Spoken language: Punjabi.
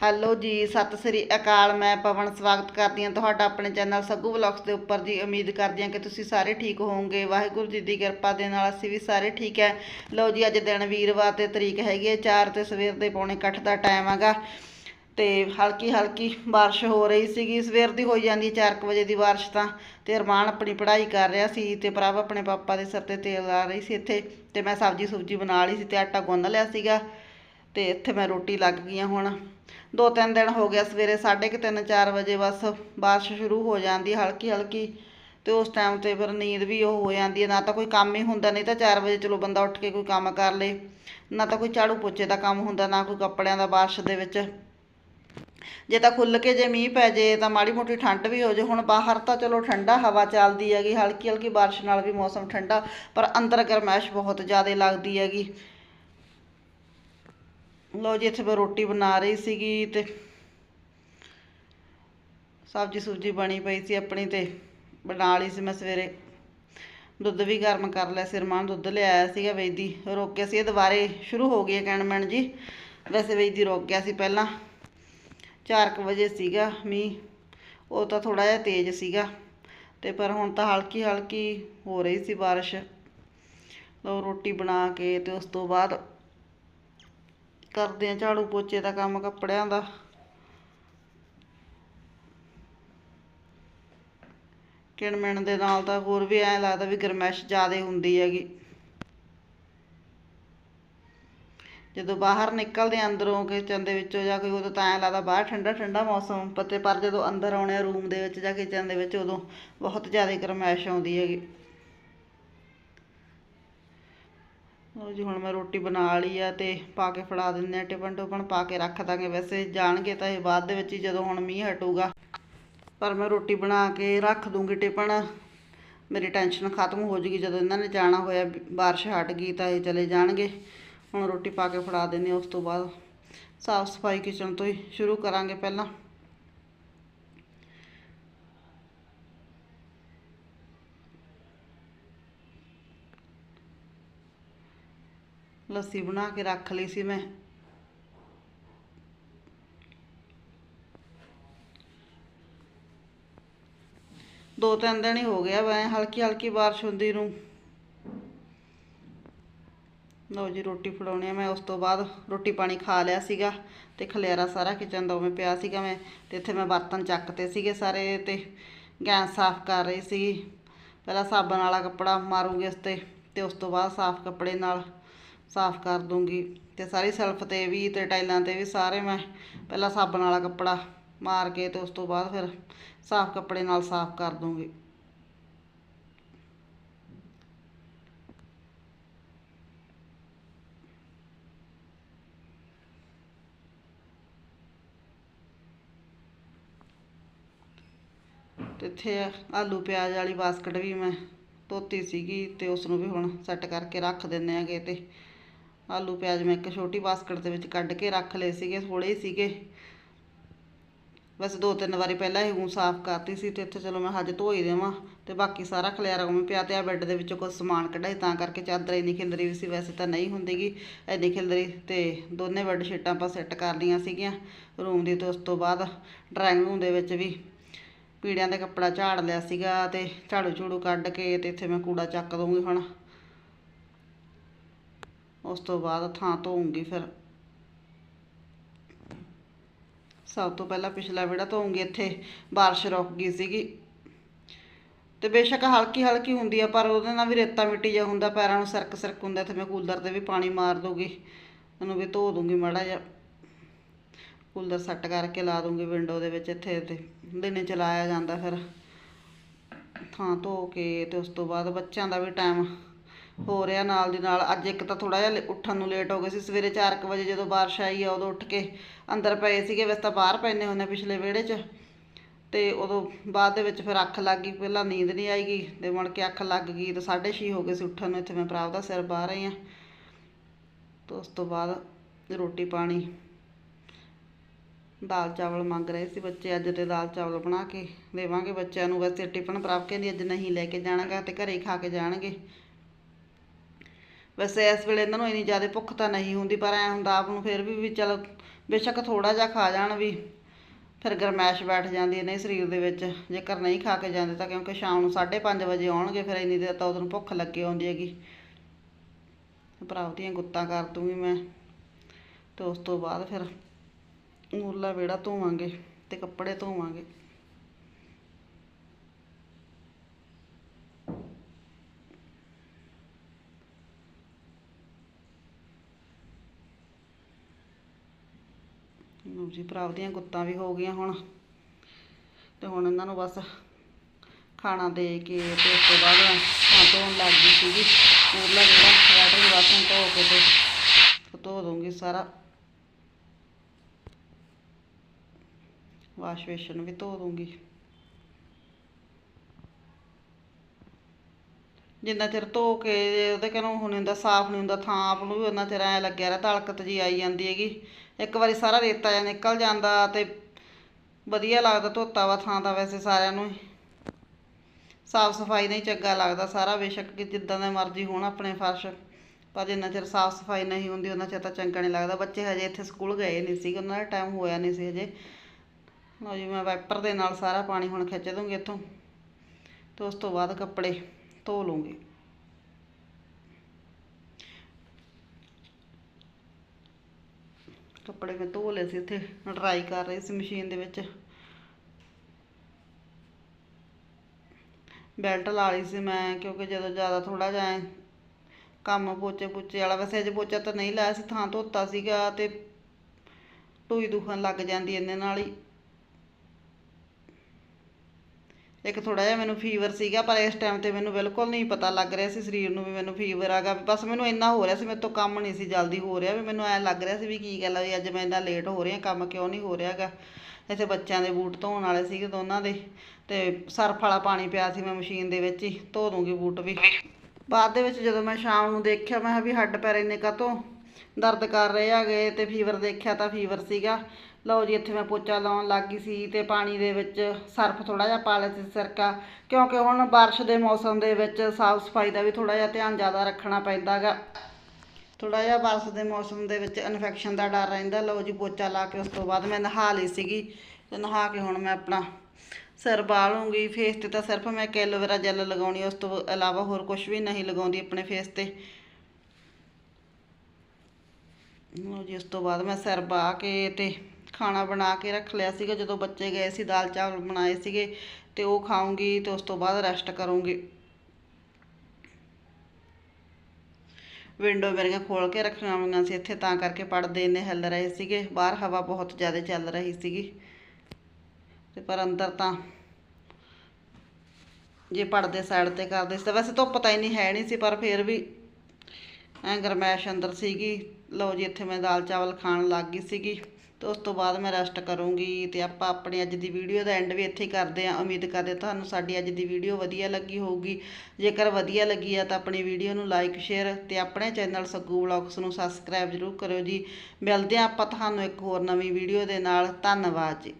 ਹੈਲੋ ਜੀ, ਸਤਿ ਸ੍ਰੀ ਅਕਾਲ, ਮੈਂ ਪਵਨ ਸਵਾਗਤ ਕਰਦੀ ਹਾਂ ਤੁਹਾਡਾ ਆਪਣੇ ਚੈਨਲ ਸੱਗੂ ਵਲੌਗਸ ਦੇ ਉੱਪਰ ਜੀ। ਉਮੀਦ ਕਰਦੀ ਹਾਂ ਕਿ ਤੁਸੀਂ ਸਾਰੇ ਠੀਕ ਹੋਵੋਗੇ। ਵਾਹਿਗੁਰੂ ਜੀ ਦੀ ਕਿਰਪਾ ਦੇ ਨਾਲ ਅਸੀਂ ਵੀ ਸਾਰੇ ਠੀਕ ਹੈ। ਲਓ ਜੀ, ਅੱਜ ਦਿਨ ਵੀਰਵਾਰ ਤੇ ਤਰੀਕ ਹੈਗੀ ਹੈ 4 ਤੇ ਸਵੇਰ ਦੇ ਪੌਣੇ ਇਕੱਠ ਦਾ ਟਾਈਮ ਹੈਗਾ। ਤੇ ਹਲਕੀ ਹਲਕੀ ਬਾਰਿਸ਼ ਹੋ ਰਹੀ ਸੀਗੀ। ਸਵੇਰ ਦੀ ਹੋਈ ਜਾਂਦੀ 4 ਵਜੇ ਦੀ ਬਾਰਿਸ਼ ਤਾਂ। ਤੇ ਅਰਮਾਨ ਆਪਣੀ ਪੜ੍ਹਾਈ ਕਰ ਰਿਹਾ ਸੀ ਤੇ ਪ੍ਰਭ ਆਪਣੇ ਪਾਪਾ ਦੇ ਸਿਰ ਤੇ ਤੇਲ ਲਾ ਰਹੀ ਸੀ ਇੱਥੇ। ਤੇ ਮੈਂ ਸਬਜ਼ੀ ਸੁਬਜੀ ਬਣਾ ਲਈ ਸੀ ਤੇ ਆਟਾ ਗੁੰਨ ਲਿਆ ਸੀਗਾ। ਤੇ ਇੱਥੇ ਮੈਂ ਰੋਟੀ ਲੱਗ ਗਈ ਹਾਂ ਹੁਣ। ਦੋ ਤਿੰਨ ਦਿਨ ਹੋ ਗਿਆ ਸਵੇਰੇ 3:30 4 ਵਜੇ ਬਸ ਬਾਰਿਸ਼ ਸ਼ੁਰੂ ਹੋ ਜਾਂਦੀ ਹਲਕੀ ਹਲਕੀ ਤੇ ਉਸ ਟਾਈਮ ਤੇ ਫਿਰ ਨੀਂਦ ਵੀ ਉਹ ਹੋ ਜਾਂਦੀ ਹੈ। ਨਾ ਤਾਂ ਕੋਈ ਕੰਮ ਹੀ ਹੁੰਦਾ, ਨਹੀਂ ਤਾਂ 4 ਵਜੇ ਚਲੋ ਬੰਦਾ ਉੱਠ ਕੇ ਕੋਈ ਕੰਮ ਕਰ ਲੇ। ਨਾ ਤਾਂ ਕੋਈ ਝਾੜੂ ਪੋਚੇ ਦਾ ਕੰਮ ਹੁੰਦਾ, ਨਾ ਕੋਈ ਕੱਪੜਿਆਂ ਦਾ ਬਾਰਿਸ਼ ਦੇ ਵਿੱਚ। ਜੇ ਤਾਂ ਖੁੱਲ ਕੇ ਜੇ ਮੀਂਹ ਪੈ ਜੇ ਤਾਂ ਮਾੜੀ ਮੋਟੀ ਠੰਡ ਵੀ ਹੋ ਜੇ। ਹੁਣ ਬਾਹਰ ਤਾਂ ਚਲੋ ਠੰਡਾ ਹਵਾ ਚੱਲਦੀ ਹੈਗੀ, ਹਲਕੀ ਹਲਕੀ ਬਾਰਿਸ਼ ਨਾਲ ਵੀ ਮੌਸਮ ਠੰਡਾ, ਪਰ ਅੰਦਰ ਗਰਮੈਸ਼ ਬਹੁਤ ਜ਼ਿਆਦਾ ਲੱਗਦੀ ਹੈਗੀ। ਲਓ ਜੀ, ਇੱਥੇ ਮੈਂ ਰੋਟੀ ਬਣਾ ਰਹੀ ਸੀਗੀ ਤੇ ਸਬਜ਼ੀ ਸੁਬਜੀ ਬਣੀ ਪਈ ਸੀ ਆਪਣੀ ਤੇ ਬਣਾ ਲਈ ਸੀ ਮੈਂ ਸਵੇਰੇ। ਦੁੱਧ ਵੀ ਗਰਮ ਕਰ ਲਿਆ ਸਿਰਮਾਨ ਦੁੱਧ ਲਿਆਇਆ ਸੀਗਾ ਵੇਦੀ ਰੋਕ ਗਿਆ ਸੀ, ਇਹ ਦੁਬਾਰੇ ਸ਼ੁਰੂ ਹੋ ਗਈ ਹੈ ਕਹਿਣਮੈਣ ਜੀ। ਵੈਸੇ ਵੇਦੀ ਰੁਕ ਗਿਆ ਸੀ ਪਹਿਲਾਂ 4:00 ਵਜੇ ਸੀਗਾ ਮੀਂਹ, ਉਹ ਤਾਂ ਥੋੜਾ ਜਿਹਾ ਤੇਜ਼ ਸੀਗਾ ਤੇ ਪਰ ਹੁਣ ਤਾਂ ਹਲਕੀ ਹਲਕੀ ਹੋ ਰਹੀ ਸੀ ਬਾਰਿਸ਼। ਲਓ ਰੋਟੀ ਬਣਾ ਕੇ ਤੇ ਉਸ ਤੋਂ ਬਾਅਦ ਕਰਦੇ ਆ ਝਾੜੂ ਪੋਚੇ ਦਾ ਕੰਮ ਕੱਪੜਿਆਂ ਦਾ। ਕਿਣਮਿਣ ਦੇ ਨਾਲ ਤਾਂ ਹੋਰ ਵੀ ਐਂ ਲੱਗਦਾ ਵੀ ਗਰਮੈਸ਼ ਜ਼ਿਆਦਾ ਹੁੰਦੀ ਹੈਗੀ। ਜਦੋਂ ਬਾਹਰ ਨਿਕਲਦੇ ਆ ਅੰਦਰੋਂ ਕਿਚਨ ਦੇ ਵਿੱਚੋਂ ਜਾ ਕੇ ਉਦੋਂ ਤਾਂ ਐਂ ਲੱਗਦਾ ਬਾਹਰ ਠੰਡਾ ਠੰਡਾ ਮੌਸਮ ਪਤੇ ਪਰ ਜਦੋਂ ਅੰਦਰ ਆਉਣੇ ਆ ਰੂਮ ਦੇ ਵਿੱਚ ਜਾਂ ਕਿਚਨ ਦੇ ਵਿੱਚ ਉਦੋਂ ਬਹੁਤ ਜ਼ਿਆਦਾ ਗਰਮੈਸ਼ ਆਉਂਦੀ ਹੈਗੀ। ਲਓ ਜੀ, ਹੁਣ ਮੈਂ ਰੋਟੀ ਬਣਾ ਲਈ ਆ ਤੇ ਪਾ ਕੇ ਫੜਾ ਦਿੰਦੇ ਆ ਟਿਫਨ ਟੁਫਨ, ਪਾ ਕੇ ਰੱਖ ਦਾਂਗੇ। ਵੈਸੇ ਜਾਣਗੇ ਤਾਂ ਇਹ ਬਾਅਦ ਦੇ ਵਿੱਚ ਹੀ ਜਦੋਂ ਹੁਣ ਮੀਂਹ ਹਟੂਗਾ। ਪਰ ਮੈਂ ਰੋਟੀ ਬਣਾ ਕੇ ਰੱਖ ਦੂੰਗੀ ਟਿਫਨ। ਮੇਰੀ ਟੈਨਸ਼ਨ ਖਤਮ ਹੋ ਜੂਗੀ ਜਦੋਂ ਇਹਨਾਂ ਨੇ ਜਾਣਾ ਹੋਇਆ, ਵੀ ਬਾਰਿਸ਼ ਹਟ ਗਈ ਤਾਂ ਇਹ ਚਲੇ ਜਾਣਗੇ। ਹੁਣ ਰੋਟੀ ਪਾ ਕੇ ਫੜਾ ਦਿੰਦੇ ਆ, ਉਸ ਤੋਂ ਬਾਅਦ ਸਾਫ਼ ਸਫ਼ਾਈ ਕਿਚਨ ਤੋਂ ਹੀ ਸ਼ੁਰੂ ਕਰਾਂਗੇ ਪਹਿਲਾਂ। ਲੱਸੀ ਬਣਾ ਕੇ ਰੱਖ ਲਈ ਸੀ ਮੈਂ। ਦੋ ਤਿੰਨ ਦਿਨ ਹੀ ਹੋ ਗਿਆ ਵੈ ਹਲਕੀ ਹਲਕੀ ਬਾਰਿਸ਼ ਹੁੰਦੀ ਨੂੰ। ਲਓ ਜੀ, ਰੋਟੀ ਫੜਾਉਣੀ ਆ ਮੈਂ, ਉਸ ਤੋਂ ਬਾਅਦ ਰੋਟੀ ਪਾਣੀ ਖਾ ਲਿਆ ਸੀਗਾ ਤੇ ਖਲਿਆਰਾ ਸਾਰਾ ਕਿਚਨ ਦਾ ਉਵੇਂ ਪਿਆ ਸੀਗਾ ਮੈਂ ਤੇ ਇੱਥੇ ਮੈਂ ਬਰਤਨ ਚੱਕਤੇ ਸੀਗੇ ਸਾਰੇ ਤੇ ਗੈਸ ਸਾਫ਼ ਕਰ ਰਹੀ ਸੀਗੀ ਪਹਿਲਾਂ ਸਾਬਣ ਵਾਲਾ ਕੱਪੜਾ ਮਾਰੂਗੇ ਉਸ ਤੇ ਤੇ ਉਸ ਤੋਂ ਬਾਅਦ ਸਾਫ਼ ਕੱਪੜੇ ਨਾਲ ਸਾਫ਼ ਕਰ ਦੂੰਗੀ ਤੇ ਸਾਰੀ ਸੈਲਫ ਤੇ ਵੀ ਤੇ ਟਾਈਲਾਂ ਤੇ ਵੀ ਸਾਰੇ ਮੈਂ ਪਹਿਲਾਂ ਸਾਬਣ ਵਾਲਾ ਕੱਪੜਾ ਮਾਰ ਕੇ ਤੇ ਉਸ ਤੋਂ ਬਾਅਦ ਫਿਰ ਸਾਫ਼ ਕੱਪੜੇ ਨਾਲ ਸਾਫ਼ ਕਰ ਦੂੰਗੀ। ਤੇ ਇੱਥੇ ਆਲੂ ਪਿਆਜ਼ ਵਾਲੀ ਬਾਸਕਟ ਵੀ ਮੈਂ ਧੋਤੀ ਸੀਗੀ ਤੇ ਉਸ ਨੂੰ ਵੀ ਹੁਣ ਸੈੱਟ ਕਰਕੇ ਰੱਖ ਦਿੰਨੇ ਆਗੇ ਤੇ ਆਲੂ ਪਿਆਜ਼ ਮੈਂ ਇੱਕ ਛੋਟੀ ਬਾਸਕਟ ਦੇ ਵਿੱਚ ਕੱਢ ਕੇ ਰੱਖ ਲਏ ਸੀਗੇ ਥੋੜੇ ਹੀ ਸੀਗੇ। ਬਸ ਦੋ ਤਿੰਨ ਵਾਰੀ ਪਹਿਲਾਂ ਹੀ ਉਹ ਸਾਫ਼ ਕਰਤੀ ਸੀ ਤੇ ਇੱਥੇ ਚਲੋ ਮੈਂ ਹੱਜ ਧੋ ਹੀ ਦੇਵਾਂ ਤੇ ਬਾਕੀ ਸਾਰਾ ਖਲਿਆਰਾ ਉਵੇਂ ਪਿਆ ਤੇ ਆ ਬੈੱਡ ਦੇ ਵਿੱਚੋਂ ਕੁਝ ਸਮਾਨ ਕੱਢਾਈ ਤਾਂ ਕਰਕੇ ਚਾਦਰ ਇੰਨੀ ਖਿਲਰੀ ਵੀ ਸੀ, ਵੈਸੇ ਤਾਂ ਨਹੀਂ ਹੁੰਦੀਗੀ। ਇੰਨੀ ਖਿਲਰੀ ਤੇ ਦੋਨੇ ਬੈੱਡ ਸ਼ੀਟਾਂ ਆਪਾਂ ਸੈੱਟ ਕਰ ਲਈਆਂ ਸੀਗੀਆਂ ਰੂਮ ਦੀ ਤੇ ਉਸ ਤੋਂ ਬਾਅਦ ਡਰਾਇੰਗ ਰੂਮ ਦੇ ਵਿੱਚ ਵੀ ਪੀੜਿਆਂ ਦੇ ਕੱਪੜਾ ਝਾੜ ਲਿਆ ਸੀਗਾ ਤੇ ਝਾੜੂ ਝੂੜੂ ਕੱਢ ਕੇ ਤੇ ਇੱਥੇ ਮੈਂ ਕੂੜਾ ਚੱਕ ਦੂੰਗੀ ਹੁਣ। ਉਸ ਤੋਂ ਬਾਅਦ ਥਾਂ ਧੋਉਂਗੀ ਫਿਰ। ਸਭ ਤੋਂ ਪਹਿਲਾਂ ਪਿਛਲਾ ਵਿਹੜਾ ਧੋਉਂਗੀ ਇੱਥੇ, ਬਾਰਿਸ਼ ਰੁਕ ਗਈ ਸੀਗੀ। ਤੇ ਬੇਸ਼ੱਕ ਹਲਕੀ ਹਲਕੀ ਹੁੰਦੀ ਆ, ਪਰ ਉਹਦੇ ਨਾਲ ਵੀ ਰੇਤਾ ਮਿੱਟੀ ਜਿਹਾ ਹੁੰਦਾ, ਪੈਰਾਂ ਨੂੰ ਸਰਕ ਸਰਕ ਹੁੰਦਾ, ਤੇ ਮੈਂ ਕੂਲਰ ਤੇ ਵੀ ਪਾਣੀ ਮਾਰ ਦੂੰਗੀ ਉਹਨੂੰ ਵੀ ਧੋ ਦੂੰਗੀ ਮਾੜਾ ਜਿਹਾ। ਕੂਲਰ ਸੈੱਟ ਕਰਕੇ ਲਾ ਦੂੰਗੀ ਵਿੰਡੋ ਦੇ ਵਿੱਚ ਇੱਥੇ ਤੇ, ਦਿਨੇ ਚਲਾਇਆ ਜਾਂਦਾ ਫਿਰ। ਥਾਂ ਧੋ ਕੇ ਤੇ ਉਸ ਤੋਂ ਬਾਅਦ ਬੱਚਿਆਂ ਦਾ ਵੀ ਟਾਈਮ ਹੋ ਰਿਹਾ ਨਾਲ ਦੀ ਨਾਲ। ਅੱਜ ਇੱਕ ਤਾਂ ਥੋੜਾ ਜਿਹਾ ਲੇ- ਉੱਠਣ ਨੂੰ ਲੇਟ ਹੋ ਗਏ ਸੀ। ਸਵੇਰੇ 4:00 ਵਜੇ ਜਦੋਂ ਬਾਰਿਸ਼ ਆਈ ਆ, ਉਦੋਂ ਉੱਠ ਕੇ ਅੰਦਰ ਪਏ ਸੀਗੇ। ਵੈਸੇ ਤਾਂ ਬਾਹਰ ਪੈਨੇ ਹੁੰਦੇ ਪਿਛਲੇ ਵਿਹੜੇ 'ਚ। ਤੇ ਉਦੋਂ ਬਾਅਦ ਦੇ ਵਿੱਚ ਫਿਰ ਅੱਖ ਲੱਗ ਗਈ। ਪਹਿਲਾਂ ਨੀਂਦ ਨਹੀਂ ਆਈਗੀ ਤੇ ਮੁੜ ਕੇ ਅੱਖ ਲੱਗ ਗਈ ਤੇ 6:30 ਹੋ ਗਏ ਸੀ ਉੱਠਣ ਨੂੰ। ਇੱਥੇ ਮੈਂ ਭਰਾ ਦਾ ਸਿਰ ਬਾਹਰ ਆਈ ਆ ਤੇ ਉਸ ਤੋਂ ਬਾਅਦ ਰੋਟੀ ਪਾਣੀ, ਦਾਲ ਚਾਵਲ ਮੰਗ ਰਹੇ ਸੀ ਬੱਚੇ। ਅੱਜ ਤੇ ਦਾਲ ਚਾਵਲ ਬਣਾ ਕੇ ਦੇਵਾਂਗੇ ਬੱਚਿਆਂ ਨੂੰ। ਵੈਸੇ ਟਿਫਨ ਪ੍ਰਾਪ ਕਹਿੰਦੀ ਅੱਜ ਨਹੀਂ ਲੈ ਕੇ ਜਾਣਾਗਾ ਤੇ ਘਰੇ ਹੀ ਖਾ ਕੇ ਜਾਣਗੇ। ਵੈਸੇ ਇਸ ਵੇਲੇ ਇਹਨਾਂ ਨੂੰ ਇੰਨੀ ਜ਼ਿਆਦਾ ਭੁੱਖ ਤਾਂ ਨਹੀਂ ਹੁੰਦੀ, ਪਰ ਐ ਹੁੰਦਾ ਆਪ ਨੂੰ ਫਿਰ ਵੀ ਵੀ ਚਲ ਬੇਸ਼ੱਕ ਥੋੜਾ ਜਿਹਾ ਖਾ ਜਾਣ ਵੀ, ਫਿਰ ਗਰਮੈਸ਼ ਬੈਠ ਜਾਂਦੀ ਹੈ, ਨਹੀਂ ਸਰੀਰ ਦੇ ਵਿੱਚ, ਜੇਕਰ ਨਹੀਂ ਖਾ ਕੇ ਜਾਂਦੇ ਤਾਂ ਕਿਉਂਕਿ ਸ਼ਾਮ ਨੂੰ 5:30 ਵਜੇ ਆਉਣਗੇ, ਫਿਰ ਇੰਨੀ ਦੇਰ ਤਾਂ ਉਦੋਂ ਭੁੱਖ ਲੱਗੀ ਆਉਂਦੀ ਹੈਗੀ। ਭਰਾ ਉਹਦੀਆਂ ਗੁੱਤਾਂ ਕਰ ਦੂੰਗੀ ਮੈਂ, ਤੇ ਉਸ ਤੋਂ ਬਾਅਦ ਫਿਰ ਮੂਲਾ ਵਿਹੜਾ ਧੋਵਾਂਗੇ ਤੇ ਕੱਪੜੇ ਧੋਵਾਂਗੇ। ਲਓ ਜੀ ਭਰਾਵ ਦੀਆਂ ਗੁੱਤਾਂ ਵੀ ਹੋ ਗਈਆਂ ਹੁਣ। ਤੇ ਹੁਣ ਇਹਨਾਂ ਨੂੰ ਬਸ ਖਾਣਾ ਦੇ ਕੇ ਤੇ ਉਸ ਤੋਂ ਬਾਅਦ ਹਾਂ, ਧੋਣ ਲੱਗ ਗਈ ਸੀਗੀ। ਮੂਰਲਾ ਜਿਹੜਾ ਲੈਟਰਿੰਗ ਬਾਥਰੂਮ ਧੋ ਕੇ ਤੇ ਧੋ ਦੂੰਗੀ ਸਾਰਾ। ਵਾਸ਼ ਬੇਸ਼ਨ ਵੀ ਧੋ ਦੂੰਗੀ ਜਿੰਨਾ ਚਿਰ ਧੋ ਕੇ ਉਹਦੇ ਕਹਿੰਦਾ ਹੁਣ ਹੁੰਦਾ ਸਾਫ਼ ਨਹੀਂ ਹੁੰਦਾ ਥਾਂ ਆਪ ਨੂੰ ਵੀ ਉਹਨਾਂ ਚਿਰ ਐਂ ਲੱਗਿਆ ਰਿਹਾ ਤਲਕਤ ਜੀ ਆਈ ਜਾਂਦੀ ਹੈਗੀ। ਇੱਕ ਵਾਰੀ ਸਾਰਾ ਰੇਤਾ ਜਿਹਾ ਨਿਕਲ ਜਾਂਦਾ ਤੇ ਵਧੀਆ ਲੱਗਦਾ ਧੋਤਾ ਵਾ ਥਾਂ ਤਾਂ ਵੈਸੇ ਸਾਰਿਆਂ ਨੂੰ ਸਾਫ਼ ਸਫ਼ਾਈ ਨਹੀਂ ਚੰਗਾ ਲੱਗਦਾ ਸਾਰਾ, ਬੇਸ਼ੱਕ ਕਿ ਜਿੱਦਾਂ ਦਾ ਮਰਜ਼ੀ ਹੋਣ ਆਪਣੇ ਫਰਸ਼। ਪਰ ਜਿੰਨਾ ਚਿਰ ਸਾਫ਼ ਸਫ਼ਾਈ ਨਹੀਂ ਹੁੰਦੀ ਉਹਨਾਂ ਚਿਰ ਤਾਂ ਚੰਗਾ ਨਹੀਂ ਲੱਗਦਾ। ਬੱਚੇ ਹਜੇ ਇੱਥੇ ਸਕੂਲ ਗਏ ਨਹੀਂ ਸੀ ਉਹਨਾਂ ਦਾ ਟਾਈਮ ਹੋਇਆ ਨਹੀਂ ਸੀ ਹਜੇ। ਲਓ ਜੀ, ਮੈਂ ਵਾਈਪਰ ਦੇ ਨਾਲ ਸਾਰਾ ਪਾਣੀ ਹੁਣ ਖਿੱਚ ਦੂੰਗੀ ਇੱਥੋਂ। ਤੇ ਉਸ ਤੋਂ ਬਾਅਦ ਕੱਪੜੇ। ਧੋ ਲੂੰਗੀ ਕੱਪੜੇ ਮੈਂ ਧੋ ਲਏ ਸੀ ਇੱਥੇ, ਡਰਾਈ ਕਰ ਰਹੀ ਸੀ ਮਸ਼ੀਨ ਦੇ ਵਿੱਚ। ਬੈਲਟ ਲਾ ਲਈ ਸੀ ਮੈਂ, ਕਿਉਂਕਿ ਜਦੋਂ ਜ਼ਿਆਦਾ ਥੋੜਾ ਜਿਹਾ ਕੰਮ ਪੋਚੇ ਪੁੱਚੇ ਵਾਲਾ, ਵੈਸੇ ਅਜੇ ਪੋਚਾ ਤਾਂ ਨਹੀਂ ਲਾਇਆ ਸੀ, ਥਾਂ ਧੋਤਾ ਸੀਗਾ ਤੇ ਟੂਈ ਦੁਖਣ ਲੱਗ ਜਾਂਦੀ ਇਹਨੇ ਨਾਲ ਹੀ। ਇੱਕ ਥੋੜਾ ਜਿਹਾ ਮੈਨੂੰ ਫੀਵਰ ਸੀਗਾ, ਪਰ ਇਸ ਟਾਈਮ ਤੇ ਮੈਨੂੰ ਬਿਲਕੁਲ ਨਹੀਂ ਪਤਾ ਲੱਗ ਰਿਹਾ ਸੀ ਸਰੀਰ ਨੂੰ ਵੀ ਮੈਨੂੰ ਫੀਵਰ ਆਗਾ ਬਸ ਮੈਨੂੰ ਇੰਨਾ ਹੋ ਰਿਹਾ ਸੀ, ਮੇਰੇ ਤੋਂ ਕੰਮ ਨਹੀਂ ਸੀ, ਜਲਦੀ ਹੋ ਰਿਹਾ ਵੀ, ਮੈਨੂੰ ਐ ਲੱਗ ਰਿਹਾ ਸੀ ਵੀ ਕੀ ਗੱਲ ਆ ਵੀ ਅੱਜ ਮੈਂ ਇੰਨਾ ਲੇਟ ਹੋ ਰਿਹਾ ਕੰਮ ਕਿਉਂ ਨਹੀਂ ਹੋ ਰਿਹਾਗਾ ਇੱਥੇ ਬੱਚਿਆਂ ਦੇ ਬੂਟ ਧੋਣ ਵਾਲੇ ਸੀਗੇ ਦੋਨਾਂ ਦੇ, ਤੇ ਸਰਫ ਵਾਲਾ ਪਾਣੀ ਪਿਆ ਸੀ ਮੈਂ ਮਸ਼ੀਨ ਦੇ ਵਿੱਚ ਹੀ, ਧੋ ਦੂੰਗੀ ਬੂਟ ਵੀ। ਬਾਅਦ ਦੇ ਵਿੱਚ ਜਦੋਂ ਮੈਂ ਸ਼ਾਮ ਨੂੰ ਦੇਖਿਆ, ਮੈਂ ਕਿਹਾ ਵੀ ਹੱਡ ਪੈਰ ਇੰਨੇ ਕਾਹਤੋਂ ਦਰਦ ਕਰ ਰਹੇ ਹੈਗੇ, ਤੇ ਫੀਵਰ ਦੇਖਿਆ ਤਾਂ ਫੀਵਰ ਸੀਗਾ। ਲਓ ਜੀ, ਇੱਥੇ ਮੈਂ ਪੋਚਾ ਲਾਉਣ ਲੱਗ ਗਈ ਸੀ ਤੇ ਪਾਣੀ ਦੇ ਵਿੱਚ ਸਰਫ ਥੋੜਾ ਜਿਹਾ ਪਾ ਲਿਆ ਸੀ ਸਰਕਾ, ਕਿਉਂਕਿ ਹੁਣ ਬਾਰਿਸ਼ ਦੇ ਮੌਸਮ ਦੇ ਵਿੱਚ ਸਾਫ਼ ਸਫ਼ਾਈ ਦਾ ਵੀ ਥੋੜਾ ਜਿਹਾ ਧਿਆਨ ਜ਼ਿਆਦਾ ਰੱਖਣਾ ਪੈਂਦਾ ਗਾ। ਥੋੜਾ ਜਿਹਾ ਬਾਰਿਸ਼ ਦੇ ਮੌਸਮ ਦੇ ਵਿੱਚ ਇਨਫੈਕਸ਼ਨ ਦਾ ਡਰ ਰਹਿੰਦਾ। ਲਓ ਜੀ, ਪੋਚਾ ਲਾ ਕੇ ਉਸ ਤੋਂ ਬਾਅਦ ਮੈਂ ਨਹਾ ਲਈ ਸੀਗੀ। ਤੇ ਨਹਾ ਕੇ ਹੁਣ ਮੈਂ ਆਪਣਾ ਸਿਰ ਬਾਲੂੰਗੀ। ਫੇਸ ਤੇ ਤਾਂ ਸਿਰਫ ਮੈਂ ਐਲੋਵੇਰਾ ਜੈਲ ਲਗਾਉਣੀ, ਉਸ ਤੋਂ ਇਲਾਵਾ ਹੋਰ ਕੁਝ ਵੀ ਨਹੀਂ ਲਗਾਉਂਦੀ ਆਪਣੇ ਫੇਸ ਤੇ। ਲਓ ਜੀ, ਉਸ ਤੋਂ ਬਾਅਦ ਮੈਂ ਸਿਰ ਬਾਹ ਕੇ ਤੇ ਖਾਣਾ ਬਣਾ ਕੇ ਰੱਖ ਲਿਆ ਸੀਗਾ, ਜਦੋਂ ਬੱਚੇ ਗਏ ਸੀ, ਦਾਲ ਚਾਵਲ ਬਣਾਏ ਸੀਗੇ, ਤੇ ਉਹ ਖਾਉਂਗੀ ਤੇ ਉਸ ਤੋਂ ਬਾਅਦ ਰੈਸਟ ਕਰੂੰਗੀ। ਵਿੰਡੋ ਮੇਰੀਆਂ ਖੋਲ ਕੇ ਰੱਖੀਆਂ ਹੋਈਆਂ ਸੀ, ਇੱਥੇ ਤਾਂ ਕਰਕੇ ਪਰਦੇ ਇੰਨੇ ਹਿੱਲ ਰਹੇ ਸੀਗੇ, ਬਾਹਰ ਹਵਾ ਬਹੁਤ ਜ਼ਿਆਦਾ ਚੱਲ ਰਹੀ ਸੀਗੀ। ਤੇ ਪਰ ਅੰਦਰ ਤਾਂ ਜੇ ਪਰਦੇ ਸਾਈਡ ਤੇ ਕਰਦੇ ਸੀ, ਤਾਂ ਵੈਸੇ ਧੁੱਪ ਤਾਂ ਇੰਨੀ ਹੈ ਨਹੀਂ ਸੀ, ਪਰ ਫਿਰ ਵੀ ਐਂ ਗਰਮੈਸ਼ ਅੰਦਰ ਸੀਗੀ। ਲਓ ਜੀ, ਇੱਥੇ ਮੈਂ ਦਾਲ ਚਾਵਲ ਖਾਣ ਲੱਗ ਗਈ ਸੀਗੀ। ਤੇ ਉਸ ਤੋਂ ਬਾਅਦ ਮੈਂ ਰੈਸਟ ਕਰੂੰਗੀ ਤੇ ਆਪਾਂ ਆਪਣੀ ਅੱਜ ਦੀ ਵੀਡੀਓ ਦਾ ਐਂਡ ਵੀ ਇੱਥੇ ਹੀ ਕਰਦੇ ਹਾਂ। ਉਮੀਦ ਕਰਦੇ ਤੁਹਾਨੂੰ ਸਾਡੀ ਅੱਜ ਦੀ ਵੀਡੀਓ ਵਧੀਆ ਲੱਗੀ ਹੋਊਗੀ। ਜੇਕਰ ਵਧੀਆ ਲੱਗੀ ਆ ਤਾਂ ਆਪਣੀ ਵੀਡੀਓ ਨੂੰ ਲਾਈਕ ਸ਼ੇਅਰ ਤੇ ਆਪਣੇ ਚੈਨਲ ਸੱਗੂ ਵਲੌਗਸ ਨੂੰ ਸਬਸਕ੍ਰਾਈਬ ਜ਼ਰੂਰ ਕਰਿਓ ਜੀ। ਮਿਲਦੇ ਹਾਂ ਆਪਾਂ ਤੁਹਾਨੂੰ ਇੱਕ ਹੋਰ ਨਵੀਂ ਵੀਡੀਓ ਦੇ ਨਾਲ। ਧੰਨਵਾਦ ਜੀ।